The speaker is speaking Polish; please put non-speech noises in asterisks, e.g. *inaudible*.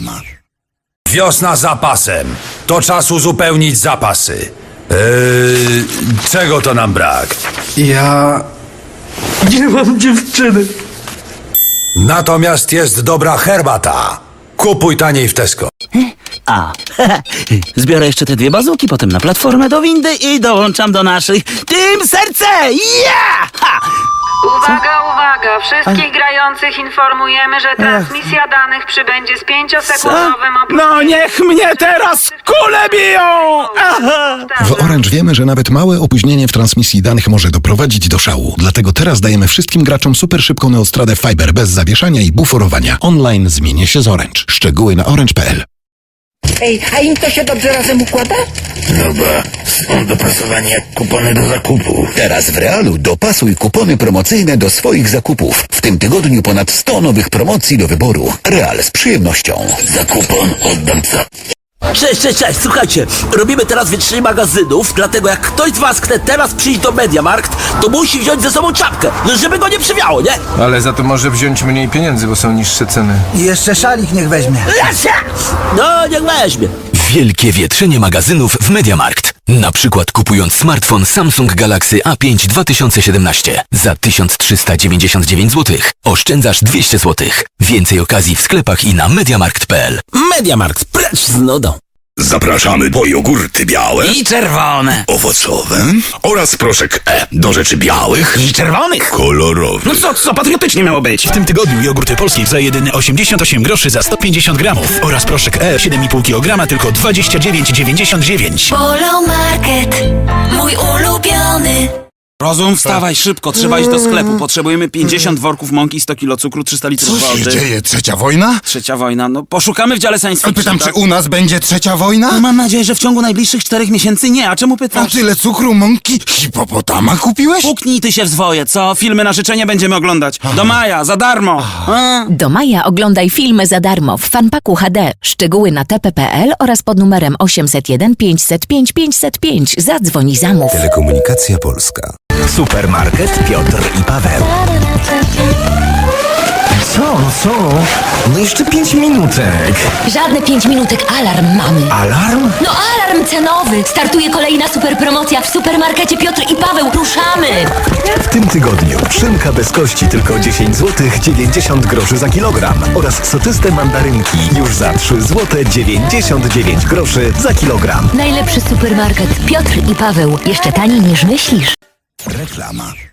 Reklama. Wiosna zapasem. To czas uzupełnić zapasy. Eee, czego to nam brak? Ja... Nie mam dziewczyny. Natomiast jest dobra herbata. Kupuj taniej w Tesco. A, *laughs* zbiorę jeszcze te dwie bazuki, potem na platformę do windy i dołączam do naszych. Tym serce! Ja! Ha! Uwaga, uwaga! Wszystkich grających informujemy, że transmisja danych przybędzie z pięciosekundowym opóźnieniem. No niech mnie teraz kule biją! Aha! W Orange wiemy, że nawet małe opóźnienie w transmisji danych może doprowadzić do szału. Dlatego teraz dajemy wszystkim graczom super szybką neostradę Fiber bez zawieszania i buforowania. Online zmienię się z Orange. Szczegóły na orange.pl Ej, a im to się dobrze razem układa? No ba, są dopasowani jak kupony do zakupu. Teraz w Realu dopasuj kupony promocyjne do swoich zakupów. W tym tygodniu ponad 100 nowych promocji do wyboru. Real z przyjemnością. Za kupon oddam co. Cześć, cześć, cześć, słuchajcie, robimy teraz wytrzymanie magazynów, dlatego jak ktoś z was chce teraz przyjść do Mediamarkt, to musi wziąć ze sobą czapkę, no żeby go nie przywiało, nie? Ale za to może wziąć mniej pieniędzy, bo są niższe ceny. I jeszcze szalik niech weźmie. Lesia! No, niech weźmie. Wielkie wietrzenie magazynów w Mediamarkt. Na przykład kupując smartfon Samsung Galaxy A5 2017 za 1399 zł. Oszczędzasz 200 zł. Więcej okazji w sklepach i na mediamarkt.pl. Mediamarkt, precz z nudą. Zapraszamy po jogurty białe, I czerwone. owocowe oraz proszek E do rzeczy białych, I czerwonych. kolorowych. No co, co, patriotycznie miało być? W tym tygodniu jogurty polskie za jedyne 88 groszy za 150 gramów oraz proszek E 7,5 kg tylko 29,99. Polo Market, mój ulubiony. Rozum, wstawaj szybko, trzeba iść do sklepu. Potrzebujemy 50 worków mąki, 100 kilo cukru, 300 litrów wody. Trzecia wojna? Trzecia wojna, no poszukamy w dziale science fiction. Pytam, tak? czy u nas będzie trzecia wojna? No, Mam nadzieję, że w ciągu najbliższych czterech miesięcy nie, a czemu A pytasz? tyle cukru, mąki, hipopotama kupiłeś? Puknij ty się w zwoje, co? Filmy na życzenie będziemy oglądać. Do maja, za darmo. A? Do maja oglądaj filmy za darmo w fanpaku HD. Szczegóły na tp.pl oraz pod numerem 801 505 505. Zadzwoń i zamów. Telekomunikacja Polska. Supermarket Piotr i Paweł. Co, co? No jeszcze pięć minutek. Żadne 5 minutek, alarm mamy. Alarm? No alarm cenowy! Startuje kolejna super promocja w supermarkecie Piotr i Paweł. Ruszamy! W tym tygodniu szynka bez kości tylko 10 zł 90 groszy za kilogram oraz soczyste mandarynki już za 3 zł 99 groszy za kilogram. Najlepszy supermarket Piotr i Paweł. Jeszcze taniej niż myślisz. Reklama.